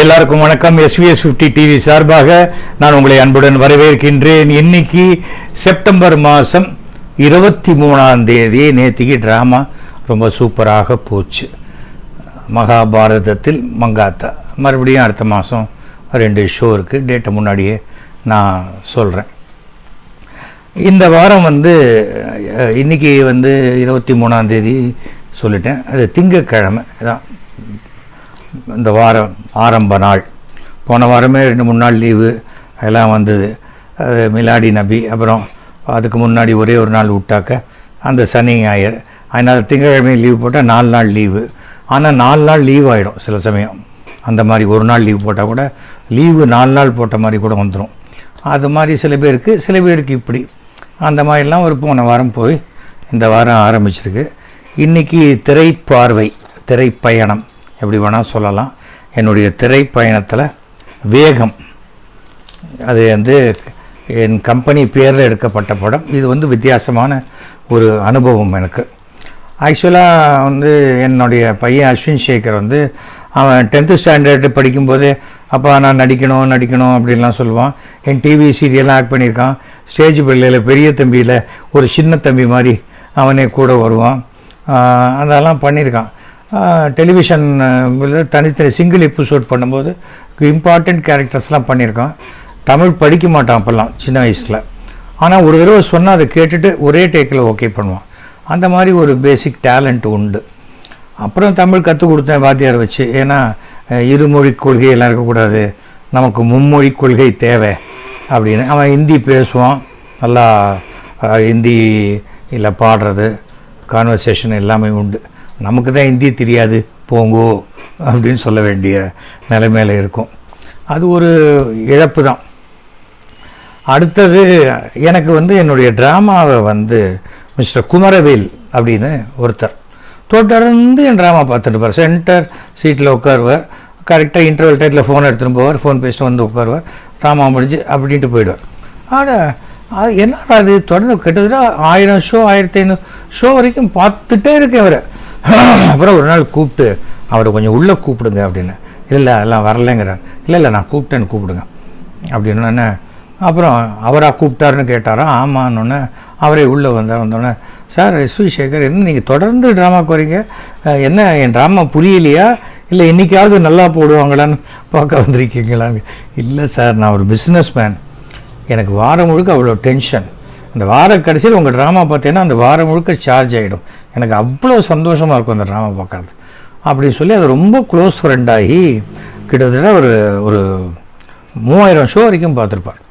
எல்லாருக்கும் வணக்கம். SVS fifty TV சார்பாக நான் உங்களை அன்புடன் வரவேற்கின்றேன். இன்னைக்கு செப்டம்பர் மாதம் இருபத்தி மூணாம் தேதி. நேற்றுக்கு ட்ராமா ரொம்ப சூப்பராக போச்சு. மகாபாரதத்தில் மங்காத்தா. மறுபடியும் அடுத்த மாதம் ரெண்டு ஷோ இருக்குது டேட்டை முன்னாடியே நான் சொல்கிறேன் இந்த வாரம் வந்து இன்றைக்கி இன்னைக்கு வந்து இருபத்தி மூணாம் தேதி சொல்லிட்டேன். அது திங்கக்கிழமை தான். இந்த வாரம் ஆரம்ப நாள். போன வாரமே ரெண்டு மூணு நாள் லீவு. எல்லாம் வந்தது. அது மிலாடி நபி. அப்புறம் அதுக்கு முன்னாடி ஒரே ஒரு நாள் விட்டாக்க அந்த சனி ஞாயிறு. அதனால் திங்கட்கிழமை லீவு போட்டால் நாலு நாள் லீவு. ஆனால் நாலு நாள் லீவ் ஆகிடும் சில சமயம். அந்த மாதிரி ஒரு நாள் லீவ் போட்டால் கூட லீவு நாலு நாள் போட்ட மாதிரி கூட வந்துடும் அது மாதிரி சில பேருக்கு சில பேருக்கு இப்படி. அந்த மாதிரிலாம் ஒரு போன வாரம் போய் இந்த வாரம் ஆரம்பிச்சிருக்கு. இன்றைக்கி திரைப்பார்வை திரைப்பயணம். எப்படி வேணால் சொல்லலாம். என்னுடைய திரைப்பயணத்தில் வேகம். அது வந்து என் கம்பெனி பேரில் எடுக்கப்பட்ட படம். இது வந்து வித்தியாசமான ஒரு அனுபவம் எனக்கு. ஆக்சுவலாக வந்து என்னுடைய பையன் அஸ்வின் சேகர் வந்து அவன் டென்த்து ஸ்டாண்டர்டு படிக்கும்போதே அப்பா நான் நடிக்கணும் நடிக்கணும் அப்படின்லாம் சொல்லுவான். என் டிவி சீரியல்லாம் ஆக்ட் பண்ணியிருக்கான். ஸ்டேஜ் பிள்ளையில் பெரிய தம்பியில் ஒரு சின்ன தம்பி மாதிரி அவனே கூட வருவான். அதெல்லாம் பண்ணியிருக்கான். டெலிவிஷன் தனித்தனி சிங்கிள் எபிசோட் பண்ணும்போது இம்பார்ட்டண்ட் கேரக்டர்ஸ்லாம் பண்ணியிருக்கான். தமிழ் படிக்க மாட்டான் அப்போல்லாம் சின்ன வயசில். ஆனால் ஒரு தடவை சொன்னால் அதை கேட்டுட்டு ஒரே டேக்கில் ஓகே பண்ணுவான். அந்த மாதிரி ஒரு பேசிக் டேலண்ட் உண்டு. அப்புறம் தமிழ் கற்றுக் கொடுத்தேன் வாத்தியார் வச்சு. ஏன்னா இருமொழி கொள்கை எல்லாம் இருக்கக்கூடாது நமக்கு மும்மொழி கொள்கை தேவை அப்படின்னு. அவன் ஹிந்தி பேசுவான். நல்லா ஹிந்தி ஹிந்தியில் பாடுறது கான்வர்சேஷன் எல்லாமே உண்டு. நமக்கு தான் ஹிந்தி தெரியாது. போங்கோ அப்படின்னு சொல்ல வேண்டிய நிலைமையில இருக்கும். அது ஒரு இழப்பு தான் அடுத்தது எனக்கு வந்து என்னுடைய ட்ராமாவை வந்து மிஸ்டர் குமரவேல் அப்படின்னு ஒருத்தர். தொடர்ந்து என் ட்ராமா பார்த்துட்டுப்பார் சென்டர் சீட்டில் உட்காருவார். கரெக்டாக இன்டர்வல் டைத்தில் ஃபோன் எடுத்துகிட்டு போவார். ஃபோன் பேசிட்டு வந்து உட்காருவார். ட்ராமா முடிஞ்சு அப்படின்ட்டு போயிடுவார். ஆனால் அது என்ன அது தொடர்ந்து கிட்டத்தட்ட ஆயிரம் ஷோ ஆயிரத்தி ஐநூறு ஷோ வரைக்கும் பார்த்துட்டே இருக்கேன் அவரை அப்புறம் ஒரு நாள் கூப்பிட்டு அவரை கொஞ்சம் உள்ளே கூப்பிடுங்க அப்படின்னு. இல்லை எல்லாம் வரலைங்கிறார். இல்லை இல்லை நான் கூப்பிட்டேன்னு கூப்பிடுங்க. அப்படின்னு அப்புறம் அவராக கூப்பிட்டாருன்னு கேட்டாராம் ஆமான்னொன்னே அவரே உள்ளே வந்தார். வந்தோடனே சார் எஸ் வி சேகர் என்ன நீங்கள் தொடர்ந்து ட்ராமாக்கு வரீங்க என்ன என் ட்ராமா புரியலையா? இல்லை என்றைக்காவது நல்லா போடுவாங்களான்னு பார்க்க வந்திருக்கீங்களான்னு இல்லை சார் நான் ஒரு பிஸ்னஸ் மேன் எனக்கு வாரம் முழுக்க அவ்வளோ டென்ஷன் அந்த வார கடைசியில் உங்கள் ட்ராமா பார்த்தீங்கன்னா அந்த வாரம் முழுக்க சார்ஜ் ஆகிடும் எனக்கு அவ்வளோ சந்தோஷமாக இருக்கும் அந்த ட்ராமா பார்க்கறது. அப்படின்னு சொல்லி அது ரொம்ப க்ளோஸ் ஃப்ரெண்டாகி கிட்டத்தட்ட ஒரு ஒரு மூவாயிரம் ஷோ வரைக்கும் பார்த்துருப்பார்.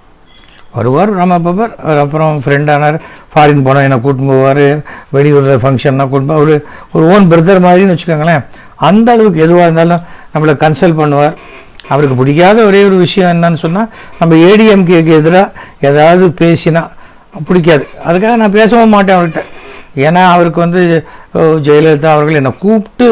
வருவார் ராமா பாப்பார் அவர் அப்புறம் ஃப்ரெண்டானார் ஃபாரின் போனால் என்னை கூட்டின்னு போவார் வெளியூரில் ஃபங்க்ஷன்னா கூட்டின்னு போவார் ஒரு ஒரு ஓன் பிரதர் மாதிரின்னு வச்சுக்கோங்களேன் அந்த அளவுக்கு எதுவாக இருந்தாலும் நம்மளை கன்சல்ட் பண்ணுவார். அவருக்கு பிடிக்காத ஒரே ஒரு விஷயம் என்னன்னு சொன்னால் நம்ம ஏடிஎம்கேக்கு எதிராக ஏதாவது பேசினா பிடிக்காது. அதுக்காக நான் பேசவும் மாட்டேன் அவர்கிட்ட. ஏன்னா அவருக்கு வந்து ஜெயலலிதா அவர்கள் என்னை கூப்பிட்டு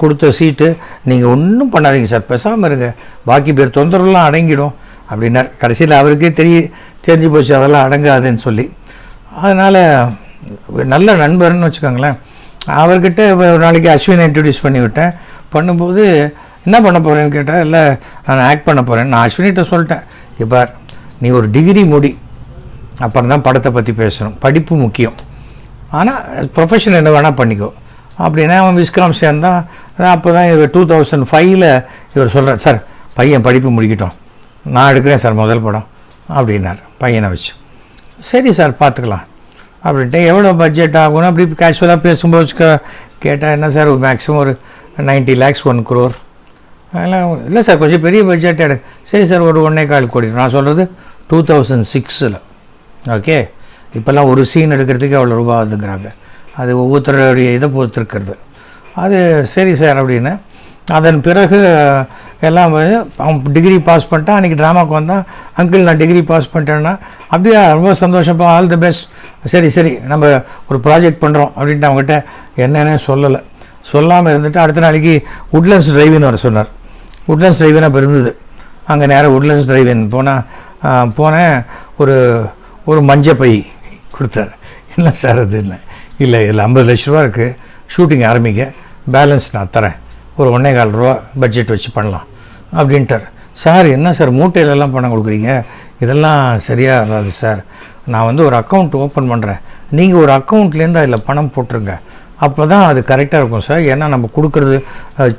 கொடுத்த சீட்டு நீங்கள் ஒன்றும் பண்ணாதீங்க சார் பேசாமல் இருங்க. பாக்கி பேர் தொந்தரவுலாம் அடங்கிடும் அப்படின்னார். கடைசியில் அவருக்கே தெரிய தெரிஞ்சு போச்சு அதெல்லாம் அடங்காதுன்னு சொல்லி. அதனால் நல்ல நண்பர்னு வச்சுக்கோங்களேன். அவர்கிட்ட ஒரு நாளைக்கு அஸ்வினை இன்ட்ரடியூஸ் பண்ணிவிட்டேன் பண்ணும்போது என்ன பண்ண போகிறேன்னு கேட்டால் இல்லை நான் ஆக்ட் பண்ண போகிறேன் நான் அஸ்வினிகிட்ட சொல்லிட்டேன். இப்பார் நீ ஒரு டிகிரி முடி. அப்புறம் தான் படத்தை பற்றி பேசணும். படிப்பு முக்கியம். ஆனால் ப்ரொஃபஷன் என்ன வேணால் பண்ணிக்கோ. அப்படின்னா அவன் விஸ்கிராம் சேர்ந்தான். அப்போ தான் இவர் டூ தௌசண்ட் ஃபைவ்ல இவர் சொல்கிறார் சார் பையன் படிப்பு முடிக்கட்டும். நான் எடுக்கிறேன் சார் முதல் படம். அப்படின்னார் பையனை வச்சு. சரி சார் பார்த்துக்கலாம். அப்படின்ட்டு எவ்வளோ பட்ஜெட் ஆகும்னு? அப்படி கேஷுவலாக பேசும்போது கேட்டால் என்ன சார் மேக்ஸிமம் ஒரு நைன்ட்டி லேக்ஸ் ஒன் குரோர் அதெல்லாம் இல்லை சார் கொஞ்சம் பெரிய பட்ஜெட் எடு. சரி சார் ஒரு ஒன்றே கால் கோடி. நான் சொல்கிறது டூ தௌசண்ட் சிக்ஸில் ஓகே இப்போல்லாம் ஒரு சீன் எடுக்கிறதுக்கு அவ்வளோ ரூபா ஆகுதுங்கிறாங்க. அது ஒவ்வொருத்தருடைய இதை பொறுத்திருக்கிறது. அது சரி சார் அப்படின்னு. அதன் பிறகு எல்லாம் அவன் டிகிரி பாஸ் பண்ணிட்டான். அன்றைக்கி ட்ராமாவுக்கு வந்தான். அங்கிள் நான் டிகிரி பாஸ் பண்ணிட்டேன்னா அப்படியே ரொம்ப சந்தோஷப்பா ஆல் தி பெஸ்ட் சரி சரி நம்ம ஒரு ப்ராஜெக்ட் பண்ணுறோம் அப்படின்ட்டு அவங்ககிட்ட என்னென்ன சொல்லலை. சொல்லாமல் இருந்துட்டு அடுத்த நாளைக்கு உட்லண்ட்ஸ் டிரைவின்னு வர சொன்னார். உட்லண்ட்ஸ் டிரைவின் அப்போ இருந்தது. அங்கே நேராக உட்லண்ட்ஸ் டிரைவின் போனால் போனேன். ஒரு ஒரு மஞ்சப்பை. கொடுத்தாரு. என்ன சார் அது இல்லை இல்லை இதில் ஐம்பது லட்ச ரூபா இருக்குது ஷூட்டிங் ஆரம்பிங்க. பேலன்ஸ் நான் தரேன். ஒரு ஒன்றே கால் ரூபா பட்ஜெட் வச்சு பண்ணலாம் அப்படின்ட்டார். சார் என்ன சார் மூட்டையிலலாம் பணம் கொடுக்குறீங்க? இதெல்லாம் சரியாக வராது சார். நான் வந்து ஒரு அக்கௌண்ட் ஓப்பன் பண்ணுறேன் நீங்கள் ஒரு அக்கௌண்ட்லேருந்து அதில் பணம் போட்டுருங்க. அப்போ தான் அது கரெக்டாக இருக்கும் சார். ஏன்னா நம்ம கொடுக்குறது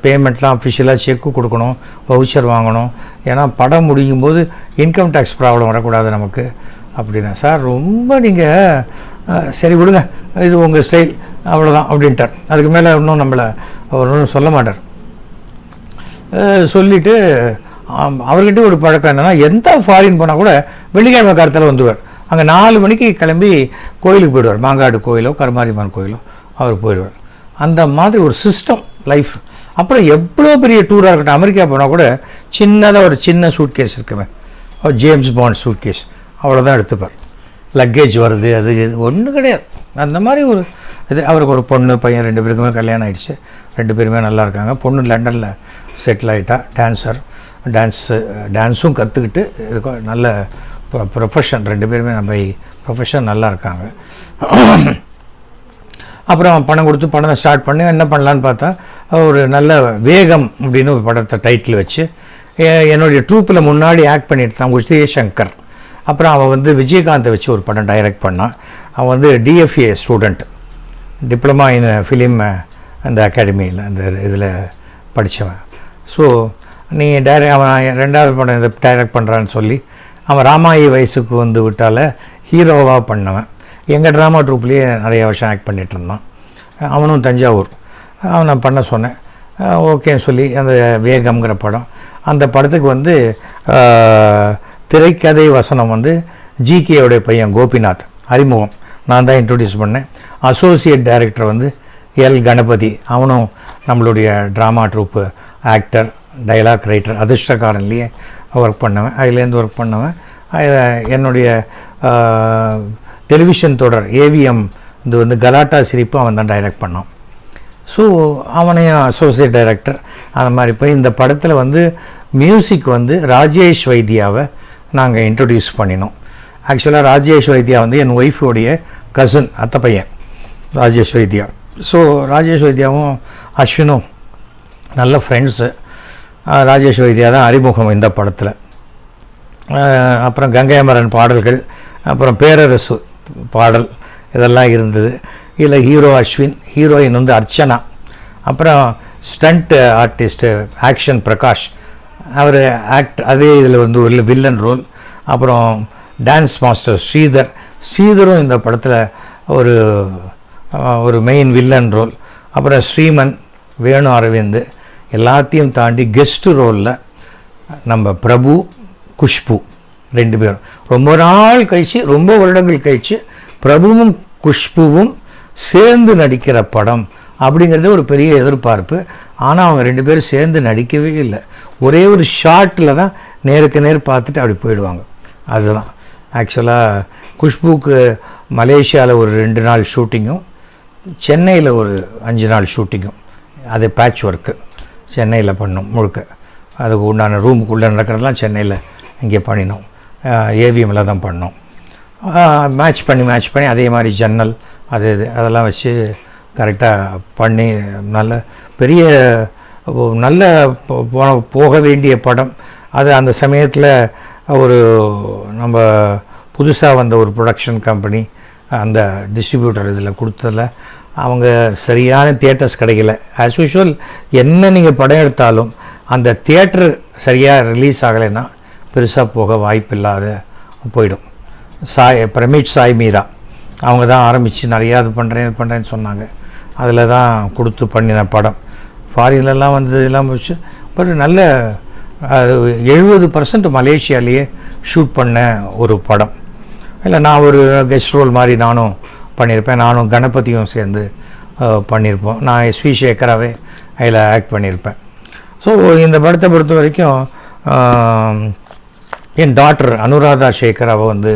பேமெண்ட்லாம் அஃபிஷியலாக செக்கு கொடுக்கணும் வவுச்சர் வாங்கணும். ஏன்னா படம் முடியும் போது இன்கம் டேக்ஸ் ப்ராப்ளம் வரக்கூடாது நமக்கு. அப்படின்னா சார் ரொம்ப நீங்கள் சரி விடுங்க. இது உங்கள் ஸ்டைல். அவ்வளோதான் அப்படின்ட்டார். அதுக்கு மேலே இன்னும் நம்மளை அவர் ஒன்றும் சொல்ல மாட்டார். சொல்லிவிட்டு சொல்லிட்டு அவர்கிட்ட ஒரு பழக்கம் என்னென்னா எந்த ஃபாரின் போனால் கூட வெள்ளிக்கிழமை காலத்தில் வந்துடுவார் அங்கே நாலு மணிக்கு கிளம்பி கோயிலுக்கு போயிடுவார். மாங்காடு கோயிலோ கருமாரியம்மன் கோயிலோ அவர் போயிடுவார். அந்த மாதிரி ஒரு சிஸ்டம் லைஃப் அப்புறம் எவ்வளோ பெரிய டூராக இருக்கட்டும் அமெரிக்கா போனால் கூட சின்னதாக ஒரு சின்ன சூட் கேஸ் இருக்குமே. ஜேம்ஸ் பாண்ட் சூட் கேஸ் அவ்வளோதான் எடுத்துப்பார். லக்கேஜ் வருது அது இது ஒன்றும் கிடையாது. அந்த மாதிரி ஒரு இது அவருக்கு ஒரு பொண்ணு பையன் ரெண்டு பேருக்குமே கல்யாணம் ஆகிடுச்சு ரெண்டு பேருமே நல்லா இருக்காங்க. பொண்ணு லண்டனில் செட்டில் ஆகிட்டா டான்ஸர் டான்ஸு டான்ஸும் கற்றுக்கிட்டு இருக்கும். நல்ல ப்ரொஃபஷன் ரெண்டு பேருமே நம்ம ப்ரொஃபஷன் நல்லா இருக்காங்க. அப்புறம் பணம் கொடுத்து படத்தை ஸ்டார்ட் பண்ணி என்ன பண்ணலான்னு பார்த்தா ஒரு நல்ல வேகம் அப்படின்னு ஒரு படத்தை டைட்டில் வச்சு என்னுடைய ட்ரூப்பில் முன்னாடி ஆக்ட் பண்ணிட்டு தான் உதய சங்கர். அப்புறம் அவன் வந்து விஜயகாந்தை வச்சு ஒரு படம் டைரக்ட் பண்ணான். அவன் வந்து DFA student diploma in film அந்த அகாடமியில் அந்த இதில் படித்தவன் ஸோ நீ டைர அவன் ரெண்டாவது படம் இதை டைரக்ட் பண்ணுறான்னு சொல்லி அவன் ராமாயி வயசுக்கு வந்து விட்டால ஹீரோவாக பண்ணவன். எங்கள் ட்ராமா ட்ரூப்லேயே நிறைய வருஷம் ஆக்ட் பண்ணிகிட்டு இருந்தான். அவனும் தஞ்சாவூர். அவனை பண்ண சொன்னேன். ஓகேன்னு சொல்லி அந்த வேகம்ங்கிற படம். அந்த படத்துக்கு வந்து திரைக்கதை வசனம் வந்து ஜிகேயோடைய பையன் கோபிநாத். அறிமுகம். நான் தான் இன்ட்ரடியூஸ் பண்ணேன். அசோசியேட் டைரக்டர் வந்து எல் கணபதி. அவனும் நம்மளுடைய drama troupe actor dialogue writer அதிர்ஷ்டக்காரன்லேயே work பண்ணவன். அதுலேருந்து ஒர்க் பண்ணவன். என்னுடைய டெலிவிஷன் தொடர் ஏவிஎம் இது வந்து கலாட்டா சிரிப்பு அவன் தான் டைரக்ட் பண்ணான். ஸோ அவனையும் அசோசியேட் டைரக்டர் அந்த மாதிரி போய் இந்த படத்தில் வந்து மியூசிக் வந்து ராஜேஷ் வைத்தியாவை நாங்கள் இன்ட்ரடியூஸ் பண்ணினோம். ஆக்சுவலாக ராஜேஷ் வைத்தியா வந்து என் ஒய்ஃபோடைய கசின் அத்தை பையன் ராஜேஷ் வைத்தியா ஸோ ராஜேஷ் வைத்தியாவும் அஸ்வினும் நல்ல ஃப்ரெண்ட்ஸு ராஜேஷ் வைத்தியா தான் அறிமுகம் இந்த படத்தில். அப்புறம் கங்கையமரன் பாடல்கள் அப்புறம் பேரரசு பாடல் இதெல்லாம் இருந்தது. இதில் ஹீரோ அஸ்வின் ஹீரோயின் வந்து அர்ச்சனா. அப்புறம் ஸ்டண்ட் ஆர்டிஸ்ட்டு ஆக்ஷன் பிரகாஷ் அவர் ஆக்ட் அதே இதில் வந்து ஒரு வில்லன் ரோல் அப்புறம் டான்ஸ் மாஸ்டர் ஸ்ரீதர். ஸ்ரீதரும் இந்த படத்தில் ஒரு ஒரு மெயின் வில்லன் ரோல் அப்புறம் ஸ்ரீமன் வேணு அரவிந்த். எல்லாத்தையும் தாண்டி கெஸ்ட்டு ரோலில் நம்ம பிரபு குஷ்பு ரெண்டு பேரும். ரொம்ப நாள் கழித்து ரொம்ப வருடங்கள் கழிச்சு பிரபுவும் குஷ்புவும் சேர்ந்து நடிக்கிற படம் அப்படிங்கிறது ஒரு பெரிய எதிர்பார்ப்பு. ஆனால் அவங்க ரெண்டு பேரும் சேர்ந்து நடிக்கவே இல்லை. ஒரே ஒரு ஷார்ட்டில் தான் நேருக்கு நேர் பார்த்துட்டு அப்படி போயிடுவாங்க. அதுதான். ஆக்சுவலாக குஷ்புக்கு மலேசியாவில் ஒரு ரெண்டு நாள் ஷூட்டிங்கும் சென்னையில் ஒரு அஞ்சு நாள் ஷூட்டிங்கும். அது பேட்ச் ஒர்க்கு சென்னையில் பண்ணோம் முழுக்க. அதுக்கு உண்டான ரூமுக்குள்ளே நடக்கிறதெல்லாம் சென்னையில் இங்கே பண்ணினோம். ஏவிஎம்மில் தான் பண்ணோம். மேட்ச் பண்ணி மேட்ச் பண்ணி அதே மாதிரி ஜன்னல் அது இது அதெல்லாம் வச்சு கரெக்டாக பண்ணி நல்ல பெரிய நல்ல போன- போக வேண்டிய படம். அது அந்த சமயத்தில் ஒரு நம்ம புதுசாக வந்த ஒரு ப்ரொடக்ஷன் கம்பெனி அந்த டிஸ்ட்ரிபியூட்டர் இதில் கொடுத்ததில் அவங்க சரியான தியேட்டர்ஸ் கிடைக்கல. ஆஸ் யூஷுவல் என்ன நீங்கள் படம் எடுத்தாலும் அந்த தியேட்டர் சரியாக ரிலீஸ் ஆகலைன்னா பெருசாக போக வாய்ப்பில்லாத போயிடும். சாய் பிரமிட் சாய் மீரா. அவங்க தான் ஆரம்பித்து நிறையா இது பண்ணுறேன் இது பண்ணுறேன்னு சொன்னாங்க. அதில் தான் கொடுத்து பண்ணின படம். ஃபாரின்லலாம் வந்ததெல்லாம் வச்சு பட் நல்ல எழுபது பர்சன்ட் மலேசியாலேயே ஷூட் பண்ண ஒரு படம். இல்லை நான் ஒரு கெஸ்ட் ரோல் மாதிரி நானும் பண்ணியிருப்பேன் நானும் கணபதியும் சேர்ந்து பண்ணியிருப்போம் நான் எஸ்வி சேகராவே அதில் ஆக்ட் பண்ணியிருப்பேன் ஸோ இந்த படத்தை பொறுத்த வரைக்கும் என் டாக்டர் அனுராதா சேகராவை வந்து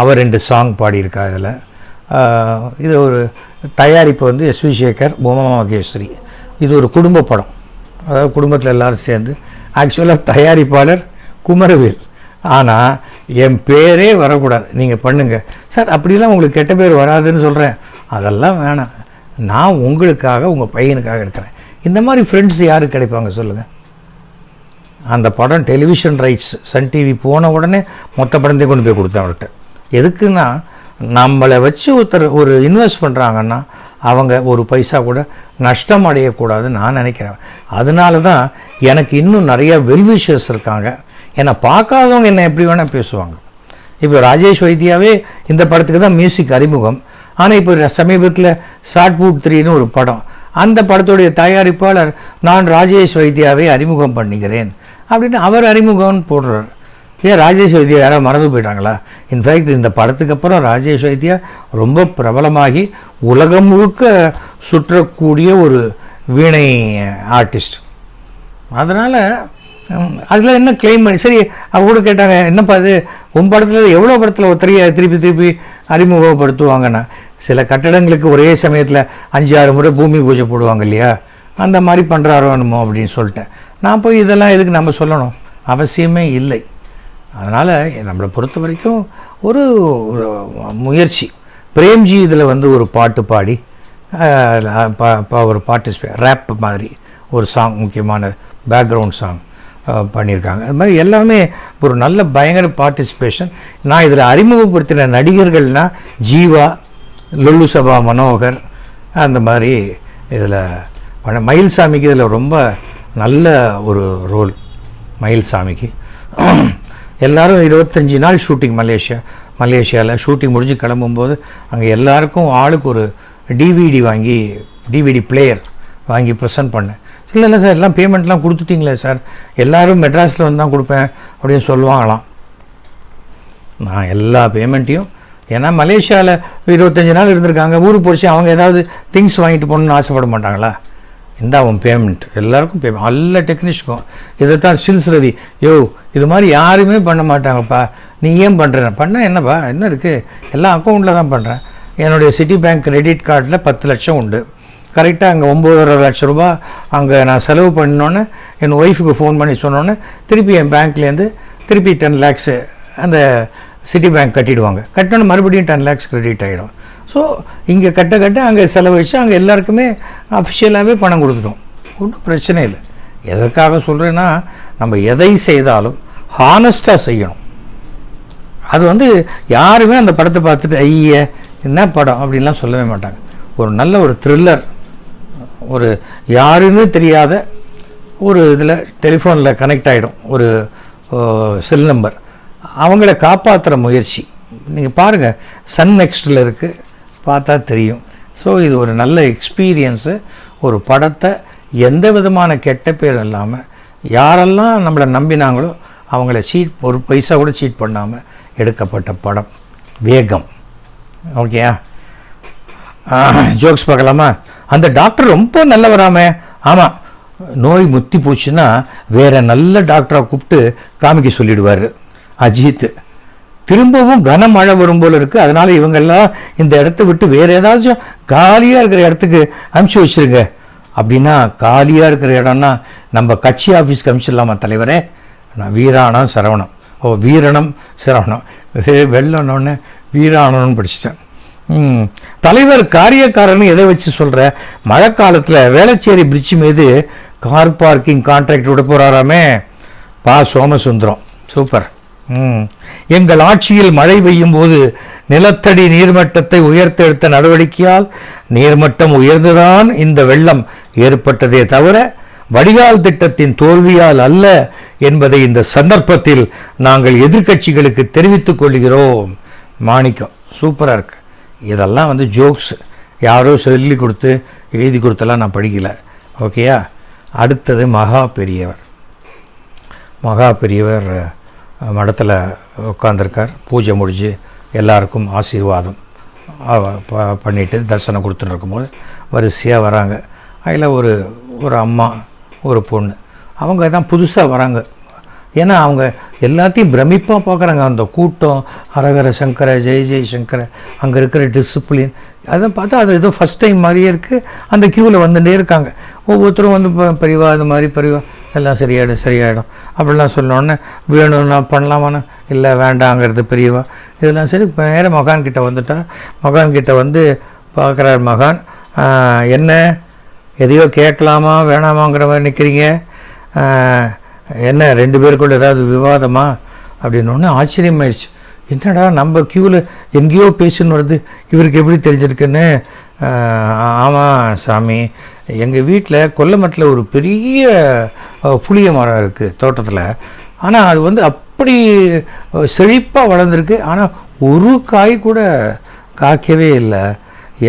அவர் ரெண்டு சாங் பாடியிருக்கா இதில் இது ஒரு தயாரிப்பு வந்து எஸ்வி சேகர் பூமா மகேஸ்வரி. இது ஒரு குடும்ப படம். அதாவது குடும்பத்தில் எல்லாரும் சேர்ந்து. ஆக்சுவலாக தயாரிப்பாளர் குமரவேல். ஆனால் என் பேரே வரக்கூடாது. நீங்கள் பண்ணுங்கள் சார் அப்படிலாம் உங்களுக்கு கெட்ட பேர் வராதுன்னு சொல்கிறேன் அதெல்லாம் வேணாம். நான் உங்களுக்காக உங்கள் பையனுக்காக எடுக்கிறேன். இந்த மாதிரி ஃப்ரெண்ட்ஸ் யாருக்கு கிடைப்பாங்க சொல்லுங்கள் அந்த படம் டெலிவிஷன் ரைட்ஸ் சன் டிவி போன உடனே மொத்த படத்தையும் கொண்டு போய் கொடுத்தேன் அவர்கிட்ட. எதுக்குன்னா நம்மளை வச்சு ஒருத்தர் ஒரு இன்வெஸ்ட் பண்ணுறாங்கன்னா அவங்க ஒரு பைசா கூட நஷ்டம் அடையக்கூடாதுன்னு நான் நினைக்கிறேன். அதனால தான் எனக்கு இன்னும் நிறைய வெல்விஷர்ஸ் இருக்காங்க. என்னை பார்க்காதவங்க என்னை எப்படி வேணால் பேசுவாங்க. இப்போ ராஜேஷ் வைத்தியாவே இந்த படத்துக்கு தான் மியூசிக் அறிமுகம். ஆனால் இப்போ சமீபத்தில் ஷார்ட் பூட் த்ரீன்னு ஒரு படம். அந்த படத்துடைய தயாரிப்பாளர் நான் ராஜேஷ் வைத்தியாவை அறிமுகம் பண்ணுகிறேன் அப்படின்னு அவர் அறிமுகம்னு போடுறார். ஏன் ராஜேஷ் வைத்தியா யாராவது மறந்து போயிட்டாங்களா? இன்ஃபேக்ட் இந்த படத்துக்கு அப்புறம் ராஜேஷ் வைத்தியா ரொம்ப பிரபலமாகி உலகம் முழுக்க சுற்றக்கூடிய ஒரு வீணை ஆர்டிஸ்ட் அதனால் அதில் என்ன கிளைம் பண்ணி சரி அவங்க கூட கேட்டாங்க என்னப்பா இது உன் படத்தில் எவ்வளோ படத்தில் ஒருத்தரைய திருப்பி திருப்பி அறிமுகப்படுத்துவாங்கன்னா? சில கட்டடங்களுக்கு ஒரே சமயத்தில் அஞ்சு ஆறு முறை பூமி பூஜை போடுவாங்க இல்லையா? அந்த மாதிரி பண்ணுறாரோ என்னமோ அப்படின்னு சொல்லிட்டேன். நான் போய் இதெல்லாம் எதுக்கு நம்ம சொல்லணும்? அவசியமே இல்லை. அதனால் நம்மளை பொறுத்த வரைக்கும் ஒரு முயற்சி. பிரேம்ஜி இதில் வந்து ஒரு பாட்டு பாடி ஒரு பாட்டு ரேப் மாதிரி ஒரு சாங் முக்கியமான பேக்ரவுண்ட் சாங் பண்ணியிருக்காங்க. அது மாதிரி எல்லாமே ஒரு நல்ல பயங்கர பார்ட்டிசிபேஷன் நான் இதில் அறிமுகப்படுத்தின நடிகர்கள்னால் ஜீவா லுல்லு சபா மனோகர் அந்த மாதிரி இதில் பண்ண மயில்சாமிக்கு இதில் ரொம்ப நல்ல ஒரு ரோல் மயில்சாமிக்கு. எல்லாரும் இருபத்தஞ்சி நாள் ஷூட்டிங் மலேசியா மலேசியாவில் ஷூட்டிங் முடிஞ்சு கிளம்பும்போது அங்கே எல்லாருக்கும் ஆளுக்கு ஒரு டிவிடி வாங்கி டிவிடி பிளேயர் வாங்கி ப்ரெசென்ட் பண்ணேன். இல்லை இல்லை சார் எல்லாம் பேமெண்ட்லாம் கொடுத்துட்டிங்களே சார் எல்லோரும் மெட்ராஸில் வந்து தான் கொடுப்பேன் அப்படின்னு சொல்லுவாங்களாம். நான் எல்லா பேமெண்ட்டையும் ஏன்னா மலேசியாவில் இருபத்தஞ்சி நாள் இருந்திருக்காங்க. ஊருக்கு போச்சு அவங்க ஏதாவது திங்ஸ் வாங்கிட்டு போகணுன்னு ஆசைப்பட மாட்டாங்களா? இந்த அவன் பேமெண்ட் எல்லாருக்கும் பேமெண்ட் எல்லா டெக்னீஷியனுக்கும் இதைத்தான் ஸ்டில்ஸ் ரவி. யோ இது மாதிரி யாருமே பண்ண மாட்டாங்கப்பா. நீ ஏன் பண்ணுற பண்ண என்னப்பா? என்ன இருக்குது எல்லாம் அக்கௌண்ட்டில் தான் பண்ணுறேன் என்னுடைய சிட்டி பேங்க் கிரெடிட் கார்டில் பத்து லட்சம் உண்டு. கரெக்டாக அங்கே ஒம்பதரை லட்ச ரூபா அங்கே நான் செலவு பண்ணோன்னே என் ஒய்ஃபுக்கு ஃபோன் பண்ணி சொன்னோன்னே திருப்பி என் பேங்க்லேருந்து திருப்பி டென் லேக்ஸு அந்த சிட்டி பேங்க் கட்டிடுவாங்க. கட்டினோன்னு மறுபடியும் டென் லேக்ஸ் கிரெடிட் ஆகிடும் ஸோ இங்கே கட்ட கட்ட அங்கே செலவழித்து அங்கே எல்லாருக்குமே அஃபிஷியலாகவே பணம் கொடுத்துட்டோம். ஒன்றும் பிரச்சனை இல்லை. எதற்காக சொல்கிறேன்னா நம்ம எதை செய்தாலும் ஹானஸ்ட்டாக செய்யணும். அது வந்து யாருமே அந்த படத்தை பார்த்துட்டு ஐய என்ன படம்? அப்படின்லாம் சொல்லவே மாட்டாங்க. ஒரு நல்ல ஒரு த்ரில்லர் ஒரு யாருன்னு தெரியாத ஒரு இதில் டெலிஃபோனில் கனெக்ட் ஆகிடும் ஒரு செல் நம்பர் அவங்கள காப்பாற்றுற முயற்சி. நீங்கள் பாருங்கள் சன் நெக்ஸ்ட்டில் இருக்குது பார்த்தா தெரியும். ஸோ இது ஒரு நல்ல எக்ஸ்பீரியன்ஸு ஒரு படத்தை எந்த விதமான கெட்ட பேர் இல்லாமல் யாரெல்லாம் நம்மளை நம்பினாங்களோ அவங்கள சீட் ஒரு பைசா கூட சீட் பண்ணாமல் எடுக்கப்பட்ட படம். வேகம். ஓகேயா ஜோக்ஸ் பார்க்கலாமா? அந்த டாக்டர் ரொம்ப நல்லவராமே. ஆமாம் நோய் முத்தி போச்சுன்னா வேற நல்ல டாக்டரை கூப்பிட்டு காமிக்க சொல்லிடுவார். அஜித். திரும்பவும் கனமழை வரும் போல இருக்கு. அதனால இவங்கெல்லாம் இந்த இடத்த விட்டு வேற ஏதாச்சும் காலியாக இருக்கிற இடத்துக்கு அனுப்பிச்சி வச்சிருங்க. அப்படின்னா காலியாக இருக்கிற இடம்னா நம்ம கட்சி ஆஃபீஸ்க்கு அனுப்பிச்சிடலாமா தலைவரே? நான் வீராணம் சரவணம். ஓ வீரணம் சரவணம். வெள்ளனோடனே வீராணம்னு படிச்சிட்டேன். தலைவர் காரியக்காரன்னு எதை வச்சு சொல்கிற மழை காலத்தில் வேளச்சேரி பிரிட்ஜ் மீது கார் பார்க்கிங் கான்ட்ராக்ட் விட போகிறாராமே பா. சோமசுந்தரம். சூப்பர். எங்கள் ஆட்சியில் மழை பெய்யும் போது நிலத்தடி நீர்மட்டத்தை உயர்த்தெடுத்த நடவடிக்கையால் நீர்மட்டம் உயர்ந்துதான் இந்த வெள்ளம் ஏற்பட்டதே தவிர வடிகால் திட்டத்தின் தோல்வியால் அல்ல என்பதை இந்த சந்தர்ப்பத்தில் நாங்கள் எதிர்க்கட்சிகளுக்கு தெரிவித்துக் கொள்கிறோம். மாணிக்கம் சூப்பராக இருக்கு. இதெல்லாம் வந்து ஜோக்ஸ் யாரோ சொல்லி கொடுத்து எழுதி கொடுத்தெல்லாம் நான் படிக்கல. ஓகேயா அடுத்தது மகா பெரியவர். மகா பெரியவர் மடத்தில் உட்காந்துருக்கார் பூஜை முடிஞ்சு எல்லாருக்கும் ஆசீர்வாதம். ப- பண்ணிட்டு தரிசனம் கொடுத்துட்டு இருக்கும்போது வரிசையாக வராங்க. அதில் ஒரு ஒரு அம்மா ஒரு பொண்ணு. அவங்க தான் புதுசாக வராங்க. ஏன்னா அவங்க எல்லாத்தையும் பிரமிப்பாக பார்க்குறாங்க அந்த கூட்டம் ஹரஹர சங்கர ஜெய ஜெய் சங்கர அங்கே இருக்கிற டிசிப்ளின் அதை பார்த்தா அது ஏதோ ஃபஸ்ட் டைம் மாதிரியே இருக்குது அந்த க்யூவில் வந்துட்டே இருக்காங்க. ஒவ்வொருத்தரும் வந்து பெரியவா அது மாதிரி பெரியவா எல்லாம் சரியாயிடும் சரியாயிடும். அப்படிலாம் சொன்னோடனே வேணும்னா பண்ணலாமாண்ணா இல்லை வேண்டாங்கிறது பெரியவா. இதெல்லாம் சரி இப்போ நேரம் மகான் கிட்ட வந்துட்டா. மகான் கிட்டே வந்து பார்க்குறார் மகான் என்ன? எதையோ கேட்கலாமா வேணாமாங்கிற மாதிரி நிற்கிறீங்க என்ன ரெண்டு பேருக்குள்ள ஏதாவது விவாதமா? அப்படின்னு ஆச்சரியமாயிடுச்சு. என்னடா நம்ம க்யூவில் எங்கேயோ பேசுன்னு வருது. இவருக்கு எப்படி தெரிஞ்சிருக்குன்னு? ஆமாம் சாமி. எங்கள் வீட்டில் கொல்லமட்டில் ஒரு பெரிய புளிய மரம் இருக்குது தோட்டத்தில். ஆனால் அது வந்து அப்படி செழிப்பாக வளர்ந்துருக்கு. ஆனால் ஒரு காய் கூட காய்க்கவே இல்லை.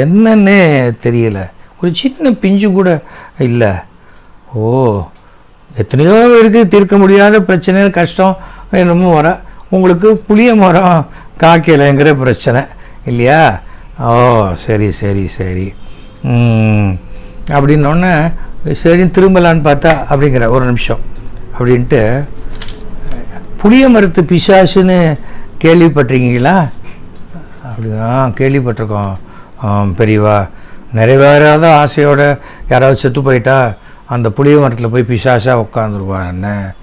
என்னன்னே தெரியல. ஒரு சின்ன பிஞ்சு கூட இல்லை. ஓ எத்தனையோ பேருக்கு தீர்க்க முடியாத பிரச்சனை கஷ்டம் என்னமோ வர. உங்களுக்கு புளிய மரம் காய்க்கலைங்கிற பிரச்சனை இல்லையா? ஓ சரி சரி சரி. ம், அப்படின்னோடனே சரி திரும்பலான்னு பார்த்தா அப்படிங்கிற ஒரு நிமிஷம். அப்படின்ட்டு புளிய மரத்து பிசாசுன்னு கேள்விப்பட்டிருக்கீங்களா? அப்படியா கேள்விப்பட்டிருக்கோம். பெரியவா. நிறைவேறாத ஆசையோட யாராவது செத்து போயிட்டா அந்த புளிய மரத்தில் போய் பிசாசாக உட்காந்துருப்பான் என்ன?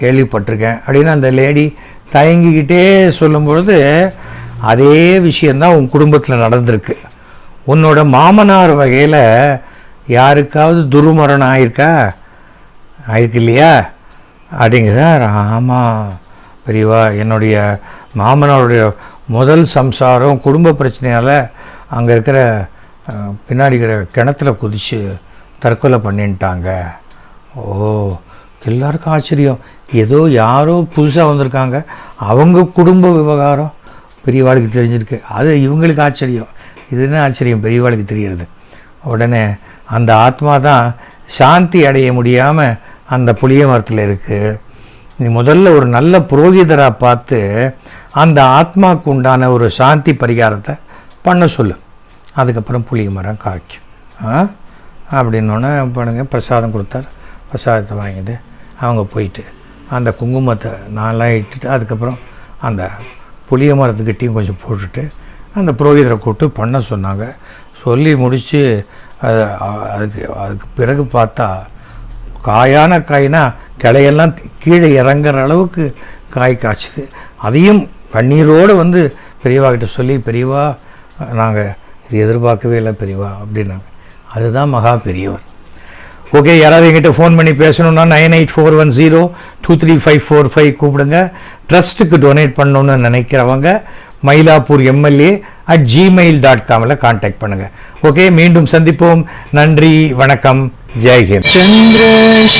கேள்விப்பட்டிருக்கேன். அப்படின்னு அந்த லேடி தயங்கிக்கிட்டே சொல்லும்பொழுது அதே விஷயந்தான் உன் குடும்பத்தில் நடந்திருக்கு. உன்னோட மாமனார் வகையில் யாருக்காவது துர்மரணம் ஆயிருக்கா? ஆயிருக்கு இல்லையா அப்படிங்கிறார் ஆமாம் பெரியவா என்னுடைய மாமனாருடைய முதல் சம்சாரம் குடும்ப பிரச்சனையால் அங்கே இருக்கிற பின்னாடி இருக்கிற கிணத்துல குதித்து தற்கொலை பண்ணிட்டாங்க. ஓ எல்லாருக்கும் ஆச்சரியம். ஏதோ யாரோ புதுசாக வந்திருக்காங்க. அவங்க குடும்ப விவகாரம் பெரியவாளுக்கு தெரிஞ்சிருக்கு. அது இவங்களுக்கு ஆச்சரியம். இது என்ன ஆச்சரியம் பெரியவாளுக்கு தெரிகிறது? உடனே அந்த ஆத்மா தான் சாந்தி அடைய முடியாமல் அந்த புளிய மரத்தில் இருக்குது நீ முதல்ல ஒரு நல்ல புரோகிதராக பார்த்து அந்த ஆத்மாவுக்கு உண்டான ஒரு சாந்தி பரிகாரத்தை பண்ண சொல்லு. அதுக்கப்புறம் புளிய மரம் காய்க்கும் ஆ? அப்படின்னோடனே பண்ணுங்க பிரசாதம் கொடுத்தார். பிரசாதத்தை வாங்கிட்டு அவங்க போயிட்டு அந்த குங்குமத்தை நான்லாம் இட்டுட்டு அதுக்கப்புறம் அந்த புளிய மரத்துக்கிட்டையும் கொஞ்சம் போட்டுட்டு அந்த புரோகிதரை கூப்பிட்டு பண்ண சொன்னாங்க. சொல்லி முடித்து அது அதுக்கு அதுக்கு பிறகு பார்த்தா காயான காய்னா கிளையெல்லாம் கீழே இறங்குற அளவுக்கு காய் காய்ச்சிது. அதையும் கண்ணீரோடு வந்து பெரியவா கிட்ட சொல்லி பெரியவா நாங்கள் இது எதிர்பார்க்கவே இல்லை பெரியவா அப்படின்னாங்க. அதுதான் மகா பெரியவர் ஓகே யாராவது எங்கிட்ட ஃபோன் பண்ணி பேசணுன்னா nine eight four one zero two three five four five கூப்பிடுங்க. ட்ரஸ்ட்டுக்கு டொனேட் பண்ணணுன்னு நினைக்கிறவங்க Mylapore MLA at gmail dot Kamil contact பண்ணுங்கள் ஓகே மீண்டும் சந்திப்போம். நன்றி வணக்கம். ஜெய்ஹிந்த் சந்திரசேகரா